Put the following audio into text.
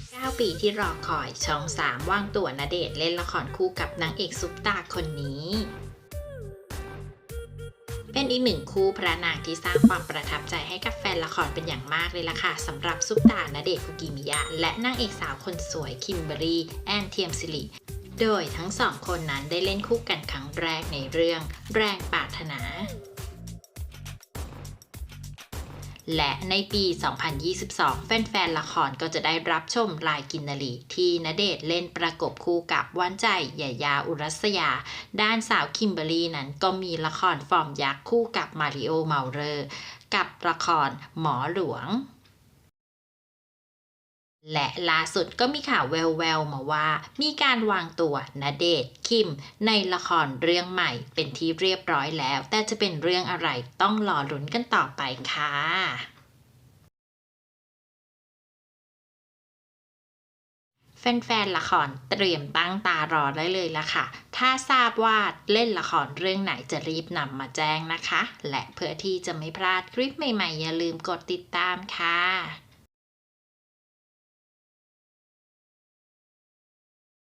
9 ปีที่รอคอยช่อง 3 ว่างตัวณเดชเล่นละครคู่กับนางเอกซุปตาคนนี้ เป็นอีกหนึ่งคู่พระนางที่สร้างความประทับใจให้กับแฟนละครเป็นอย่างมากเลยล่ะค่ะสำหรับซุปตาณเดชคุกิมิยะ และนางเอกสาวคนสวยคิมเบอรี่แอนเทียมสิริโดยทั้งสองคนนั้นได้เล่นคู่กันครั้งแรกในเรื่องแรงปรารถนา และในปี 2022 แฟนๆ ละครก็จะได้รับชมลายกินนารีที่ณเดชเล่นประกบคู่กับวันใจยายาอุรัสยา ด้านสาวคิมเบอรรี่นั้นก็มีละครฟอร์มยักษ์คู่กับมาริโอเมาเรอร์กับละครหมอหลวง และล่าสุดก็มีข่าวแววๆมาว่า มีการวางตัวณเดชคิม ในละครเรื่องใหม่เป็นที่เรียบร้อยแล้ว แต่จะเป็นเรื่องอะไรต้องรอลุ้นกันต่อไปค่ะแฟนๆ ละครเตรียมตั้งตารอได้เลยละค่ะ ถ้าทราบว่าเล่นละครเรื่องไหนจะรีบนำมาแจ้งนะคะ และเพื่อที่จะไม่พลาดคลิปใหม่ๆ อย่าลืมกดติดตามค่ะ